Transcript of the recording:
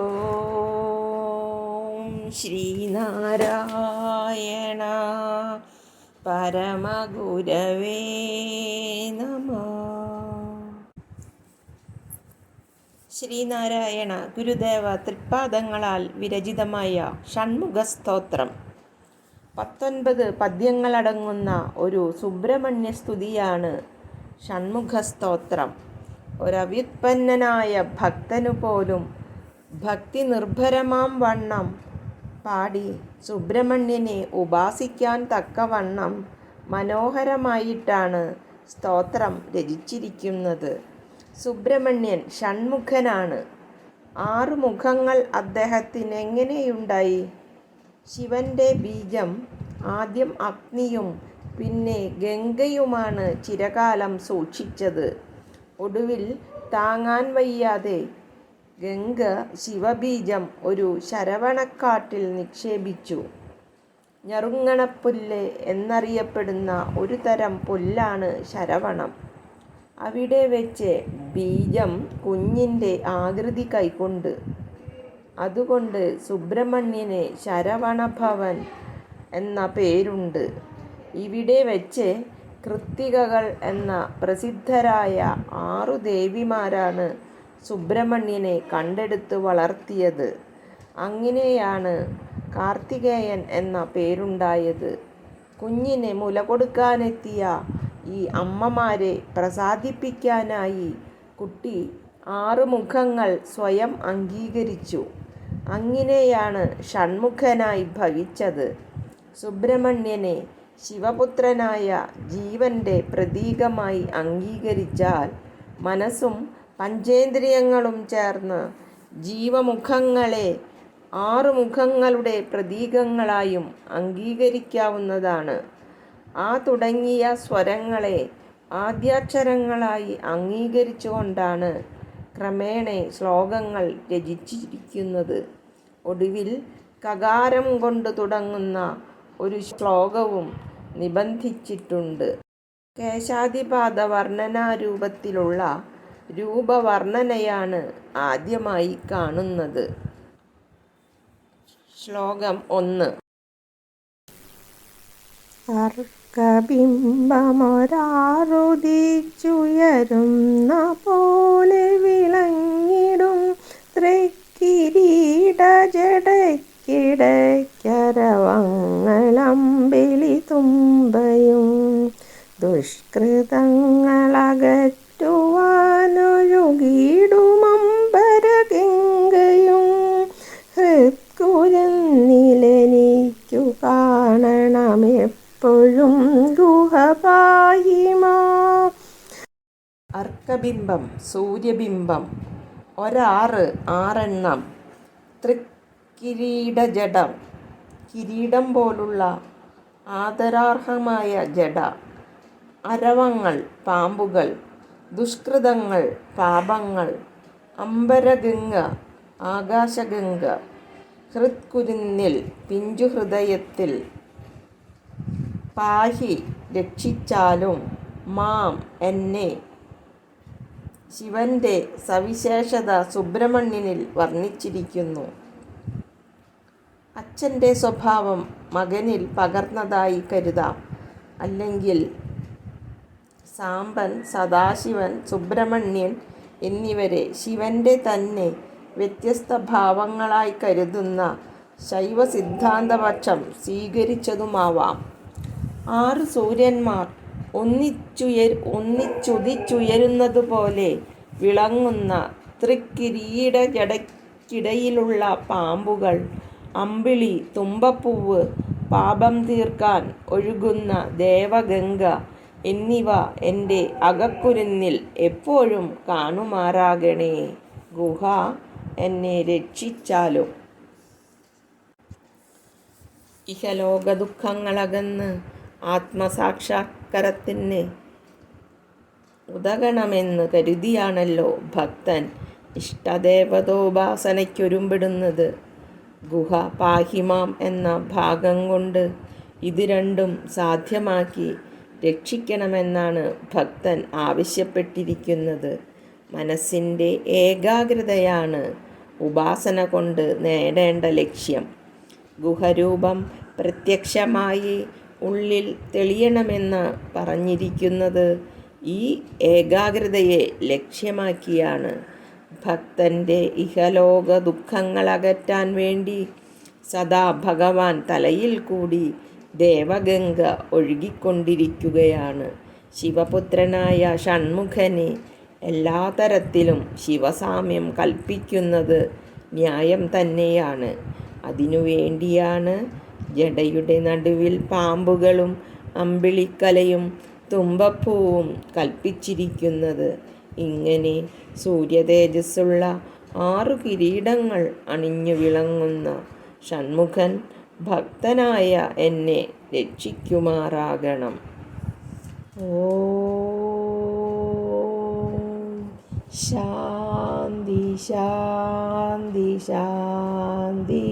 ഓം ശ്രീനാരായണ പരമഗുരവേ നമ. ശ്രീനാരായണ ഗുരുദേവ തൃപ്പാദങ്ങളാൽ വിരചിതമായ ഷൺമുഖ സ്തോത്രം. പത്തൊൻപത് പദ്യങ്ങളടങ്ങുന്ന ഒരു സുബ്രഹ്മണ്യ സ്തുതിയാണ് ഷൺമുഖ സ്തോത്രം. ഒരവ്യുത്പന്നനായ ഭക്തനു പോലും ഭക്തി നിർഭരമാം വണ്ണം. പാടി സുബ്രഹ്മണ്യനെ ഉപാസിക്കാൻ തക്കവണ്ണം മനോഹരമായിട്ടാണ് സ്തോത്രം രചിച്ചിരിക്കുന്നത്. സുബ്രഹ്മണ്യൻ ഷൺമുഖനാണ്. ആറു മുഖങ്ങൾ അദ്ദേഹത്തിന് എങ്ങനെയുണ്ടായി ശിവന്റെ ബീജം ആദ്യം അഗ്നിയും പിന്നെ ഗംഗയുമാണ് ചിരകാലം സൂക്ഷിച്ചത്. ഒടുവിൽ താങ്ങാൻ വയ്യാതെ ഗംഗ ശിവബീജം ഒരു ശരവണക്കാട്ടിൽ നിക്ഷേപിച്ചു. ഞറുങ്ങണപ്പുല്ല് എന്നറിയപ്പെടുന്ന ഒരു തരം പുല്ലാണ് ശരവണം. അവിടെ വെച്ച് ബീജം കുഞ്ഞിന്റെ ആകൃതി കൈക്കൊണ്ട് അതുകൊണ്ട് സുബ്രഹ്മണ്യന് ശരവണഭവൻ എന്ന പേരുണ്ട്. ഇവിടെ വെച്ച് കൃത്തികകൾ എന്ന പ്രസിദ്ധരായ ആറു ദേവിമാരാണ് സുബ്രഹ്മണ്യനെ കണ്ടെടുത്ത് വളർത്തിയത്. അങ്ങനെയാണ് കാർത്തികേയൻ എന്ന പേരുണ്ടായത്. കുഞ്ഞിനെ മുല കൊടുക്കാനെത്തിയ ഈ അമ്മമാരെ പ്രസാദിപ്പിക്കാനായി കുട്ടി ആറ് മുഖങ്ങൾ സ്വയം അംഗീകരിച്ചു. അങ്ങനെയാണ് ഷൺമുഖനായി ഭവിച്ചത്. സുബ്രഹ്മണ്യനെ ശിവപുത്രനായ ജീവന്റെ പ്രതീകമായി അംഗീകരിച്ചാൽ മനസ്സും പഞ്ചേന്ദ്രിയങ്ങളും ചേർന്ന് ജീവമുഖങ്ങളെ ആറ് മുഖങ്ങളുടെ പ്രതീകങ്ങളായും അംഗീകരിക്കാവുന്നതാണ്. ആ തുടങ്ങിയ സ്വരങ്ങളെ ആദ്യാക്ഷരങ്ങളായി അംഗീകരിച്ചുകൊണ്ടാണ് ക്രമേണ ശ്ലോകങ്ങൾ രചിച്ചിരിക്കുന്നത്. ഒടുവിൽ കകാരം കൊണ്ട് തുടങ്ങുന്ന ഒരു ശ്ലോകവും നിബന്ധിച്ചിട്ടുണ്ട്. കേശാദിപാത വർണനാരൂപത്തിലുള്ള രൂപവർണനയാണ് ആദ്യമായി കാണുന്നത്. ശ്ലോകം ഒന്ന്. അർക്കബിംബമൊരാറുദിച്ചുയരുന്ന പോലെ വിളങ്ങിടും. തൃക്കിരീട ജടക്കിടക്കരവങ്ങളമ്പിളി തുമ്പയും. ദുഷ്കൃതങ്ങളകറ്റുവാനൊഴുകിടുമമ്പരഗംഗയും അർക്കബിംബം സൂര്യബിംബം ഒരാറ് ആറെണ്ണം തൃക്കിരീടജടം കിരീടം പോലുള്ള ആദരാർഹമായ ജട അരവങ്ങൾ പാമ്പുകൾ ദുഷ്കൃതങ്ങൾ പാപങ്ങൾ അമ്പരഗംഗ ആകാശഗംഗ ഹൃത്കുരുന്നിൽ പിഞ്ചുഹൃദയത്തിൽ പാഹി രക്ഷിച്ചാലും മാം എന്നെ ശിവന്റെ സവിശേഷത സുബ്രഹ്മണ്യനിൽ വർണിച്ചിരിക്കുന്നു. അച്ഛന്റെ സ്വഭാവം മകനിൽ പകർന്നതായി കരുതാം. അല്ലെങ്കിൽ സാമ്പൻ സദാശിവൻ സുബ്രഹ്മണ്യൻ എന്നിവരെ ശിവന്റെ തന്നെ വ്യത്യസ്ത ഭാവങ്ങളായി കരുതുന്ന ശൈവ സിദ്ധാന്തപക്ഷം സ്വീകരിച്ചതുമാവാം. ആറ് സൂര്യന്മാർ ഒന്നിച്ചുയർ ഒന്നിച്ചുതിച്ചുയരുന്നതുപോലെ വിളങ്ങുന്ന തൃക്കിരീട ജടക്കിടയിലുള്ള പാമ്പുകൾ അമ്പിളി തുമ്പപ്പൂവ് പാപം തീർക്കാൻ ഒഴുകുന്ന ദേവഗംഗ എന്നിവ എന്റെ അകക്കുരുന്നിൽ എപ്പോഴും കാണുമാറാകണേ. ഗുഹ എന്നെ രക്ഷിച്ചാലും. ഇഹലോക ദുഃഖങ്ങളകന്ന് ആത്മസാക്ഷാത്കാരത്തിന് ഉതകണമെന്ന് കരുതിയാണല്ലോ ഭക്തൻ. ഇഷ്ടദേവതോപാസനയ്ക്കൊരുമ്പിടുന്നത്. ഗുഹ പാഹിമാം എന്ന ഭാഗം കൊണ്ട് ഇത് രണ്ടും സാധ്യമാക്കി രക്ഷിക്കണമെന്നാണ് ഭക്തൻ ആവശ്യപ്പെട്ടിരിക്കുന്നത്. മനസ്സിന്റെ ഏകാഗ്രതയാണ് ഉപാസന കൊണ്ട് നേടേണ്ട ലക്ഷ്യം. ഗുഹരൂപം പ്രത്യക്ഷമായി ഉള്ളിൽ തെളിയണമെന്ന് പറഞ്ഞിരിക്കുന്നത് ഈ ഏകാഗ്രതയെ ലക്ഷ്യമാക്കിയാണ്. ഭക്തന്റെ ഇഹലോക ദുഃഖങ്ങളകറ്റാൻ വേണ്ടി സദാ ഭഗവാൻ തലയിൽ കൂടി ദേവഗംഗ ഒഴുകിക്കൊണ്ടിരിക്കുകയാണ്. ശിവപുത്രനായ ഷൺമുഖനെ എല്ലാ തരത്തിലും ശിവസാമ്യം കൽപ്പിക്കുന്നത് ന്യായം തന്നെയാണ്. അതിനുവേണ്ടിയാണ് ജടയുടെ നടുവിൽ പാമ്പുകളും അമ്പിളിക്കലയും തുമ്പപ്പൂവും കൽപ്പിച്ചിരിക്കുന്നത്. ഇങ്ങനെ സൂര്യതേജസ്സുള്ള ആറു കിരീടങ്ങൾ അണിഞ്ഞു വിളങ്ങുന്ന ഷൺമുഖൻ ഭക്തനായ എന്നെ രക്ഷിക്കുമാറാകണം. ഓ ശാന്തി ശാന്തി ശാന്തി.